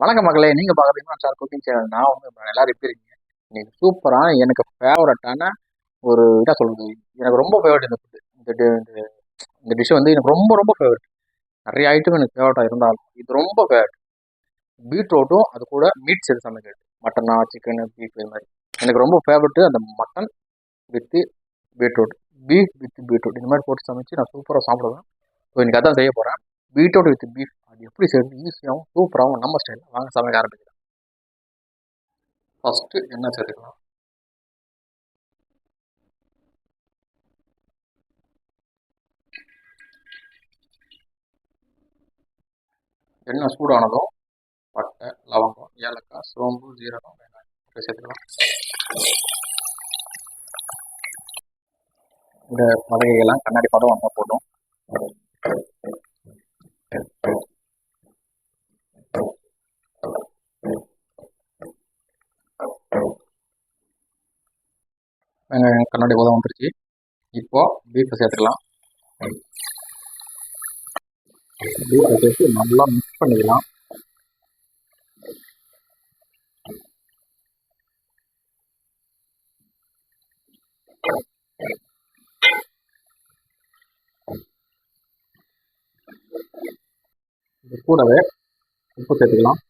வணக்கம் மகளே நீங்கள் பார்க்குறீங்கன்னா சார் குக்கிங் சேனல். நான் வந்து எல்லாரும் எப்படி இருக்கீங்க? இன்னைக்கு சூப்பரான எனக்கு ஃபேவரட்டான ஒரு இதாக சொல்றது எனக்கு ரொம்ப ஃபேவரட் இந்த ஃபுட்டு இந்த இந்த இந்த டிஷ் வந்து எனக்கு ரொம்ப ரொம்ப ஃபேவரட் நிறைய ஐட்டம் எனக்கு ஃபேவரட்டாக இருந்தாலும் இது ரொம்ப ஃபேவரட் பீட்ரூட்டும் அது கூட மீட் சேர்த்து சமைக்கிறது. மட்டனா சிக்கன் பீஃப் இது மாதிரி. எனக்கு ரொம்ப ஃபேவரட்டு அந்த mutton with beetroot beef with beetroot இந்த மாதிரி போட்டு சமைச்சு நான் சூப்பராக சாப்பிடுவேன். ஸோ இன்னைக்கு அதான் செய்ய போகிறேன் பீட்ரூட் வித் பீஃப் அது எப்படி சேர்ந்து ஈஸியாகவும் சூப்பராகவும் நம்ம ஸ்டைலில் வாங்க சமைக்க ஆரம்பிக்கலாம். ஃபஸ்ட்டு எண்ணெய் சேர்த்துக்கலாம் எண்ணெய் சூடானதும் பட்டை லவங்கம் ஏலக்காய் சோம்பு ஜீரகம் வெங்காயம் சேர்த்துக்கலாம். இந்த வகைகள்லாம் கண்ணாடி படம் வந்தால் போதும் வெங்காயம் கண்ணாடி உதவம் வந்துருச்சு. இப்போ பீஃபை சேர்த்துக்கலாம். பீஃபை சேர்த்து நல்லா மிக்ஸ் பண்ணிக்கலாம். இது கூடவே உப்பு சேர்த்துக்கலாம்.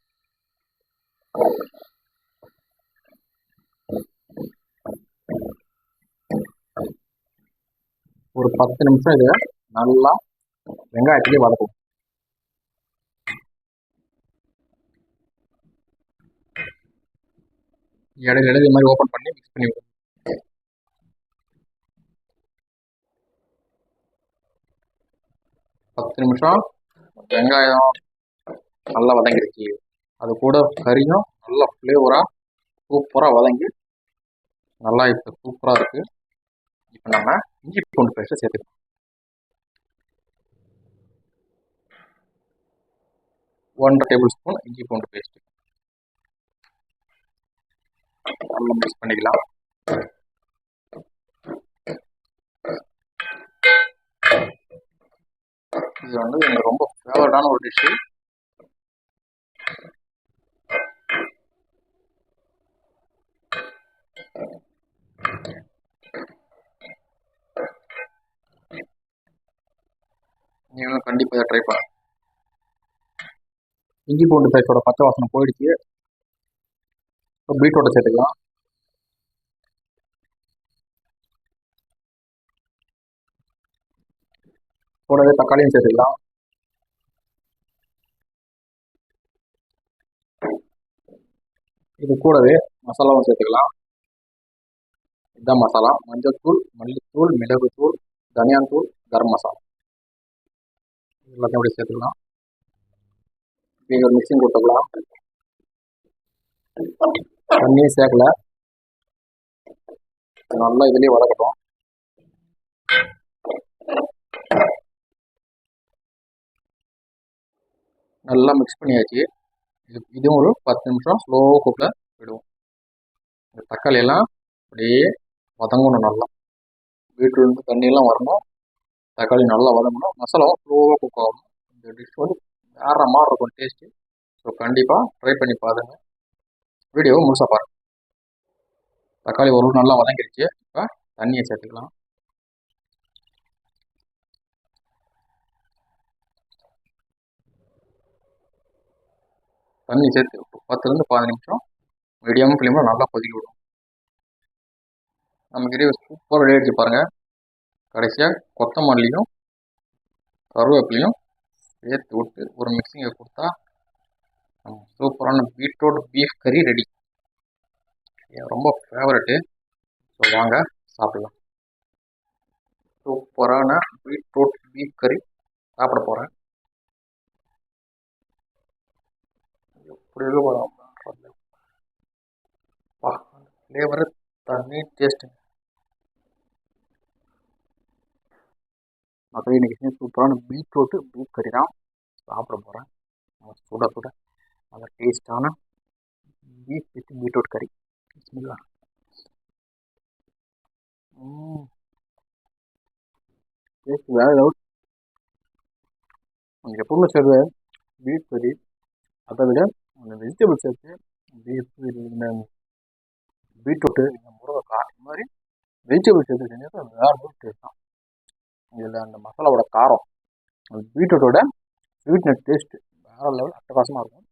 ஒரு பத்து நிமிஷம் இதை நல்லா வெங்காயத்திலே வதக்கும் இடையில இடையில இது மாதிரி ஓப்பன் பண்ணி மிக்ஸ் பண்ணி விடும் பத்து நிமிஷம். வெங்காயம் நல்லா வதங்கிடுச்சு. அது கூட கறியும் நல்லா ஃப்ளேவராக சூப்பராக வதங்கி நல்லா இப்போ சூப்பராக இருக்கு. இப்போ நம்ம இஞ்சி பூண்டு பேஸ்ட்டை சேர்த்துக்கலாம் ஒன்றரை டேபிள் ஸ்பூன் இஞ்சி பூண்டு பேஸ்ட் நம்ம மிக்ஸ் பண்ணிக்கலாம் இது வந்து எனக்கு ரொம்ப ஃபேவரட்டான ஒரு டிஷ்ஷு நீங்களும் கண்டிப்பாக இதை ட்ரை பண்ணுங்க இஞ்சி பூண்டு பேஸ்டோட பச்சை வாசனை போயிடுச்சு. இப்போ பீட்ரூட்டை சேர்த்துக்கலாம். கூடவே தக்காளியும் சேர்த்துக்கலாம். இது கூடவே மசாலாவும் சேர்த்துக்கலாம். இதுதான் மசாலா. மஞ்சள் தூள் மல்லித்தூள் மிளகுத்தூள் தனியாத்தூள் கரம் மசாலா. எல்லாத்தையும் அப்படியே சேர்த்துக்கலாம். நீங்கள் ஒரு மிக்சிங் கொடுத்துக்கலாம். தண்ணியும் சேர்க்கல. நல்லா இதுலேயே வளர்க்கட்டும் நல்லா மிக்ஸ் பண்ணியாச்சு. இது இதுவும் ஒரு பத்து நிமிஷம் ஸ்லோ குக்கில் விடுவோம். இந்த தக்காளி எல்லாம் அப்படியே வதங்கணும் நல்லா. பீட்ரூட் தண்ணியெல்லாம் வரணும். தக்காளி நல்லா வதங்கணும். மசாலாவும் ஸ்லோவாக குக் ஆகணும். இந்த டிஷ் வந்து வேற மாதிரி இருக்கும் டேஸ்ட்டு ஸோ கண்டிப்பாக ட்ரை பண்ணி பாருங்க. வீடியோவை முழுசாக பாருங்கள் தக்காளி ஒரு நல்லா வதங்கிடுச்சு இப்போ தண்ணியை சேர்த்துக்கலாம். தண்ணி சேர்த்து பத்துலேருந்து பதினஞ்சு நிமிஷம் மீடியம் ஃப்ளேமில் நல்லா கொதிக்க விடும். நம்ம கிரேவி சூப்பராக ரெடி அடிச்சு பாருங்கள் கடைசியாக கொத்தமல்லியும் கருவேப்பிலையும் சேர்த்து விட்டு ஒரு மிக்சிங்கை கொடுத்தா நம்ம சூப்பரான பீட்ரூட் பீஃப் கறி ரெடி ரொம்ப ஃபேவரட்டு ஸோ வாங்க சாப்பிடலாம். சூப்பரான பீட்ரூட் பீஃப் கறி சாப்பிட போகிறேன் எப்படி இருக்கு ஃப்ளேவர் தண்ணி டேஸ்ட்டுங்க மற்றபடி இன்னைக்கு சூப்பரான பீட்ரூட்டு பீட் கறி தான் சாப்பிட போகிறேன் சுட சுட. நல்லா டேஸ்டான பீஃப் வித் பீட்ரூட் கறி பிஸ்மில்லா டேஸ்ட் வேறு லெவல் எப்பவுமே சொல்லுவேன் பீஃப் கறி அதை விட அந்த வெஜிடபிள் சேர்த்து பீஃப் இந்த பீட்ரூட்டு இந்த முருங்கைக்காய் இந்த மாதிரி வெஜிடபிள் சேர்த்து செஞ்சது வேறு டேஸ்ட் தான். இதில் அந்த மசாலாவோட காரம் பீட்ரூட்டோட ஸ்வீட்னஸ் டேஸ்ட்டு வேறு லெவல் அட்டகாசமாக இருக்கும்.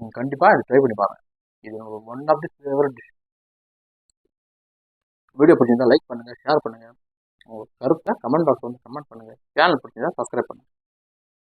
நீங்கள் கண்டிப்பாக இதை ட்ரை பண்ணி பாருங்கள் இது one of the favourite dish video பிடிச்சிருந்தா லைக் பண்ணுங்கள் ஷேர் பண்ணுங்கள் உங்கள் கருத்தை கமெண்ட் பாக்ஸ் வந்து கமெண்ட் பண்ணுங்கள் சேனல் பிடிச்சிருந்தா சப்ஸ்கிரைப் பண்ணுங்கள்